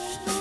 Stop.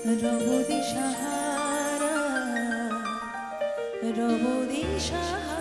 রব সাহারা রবদি দিশাহারা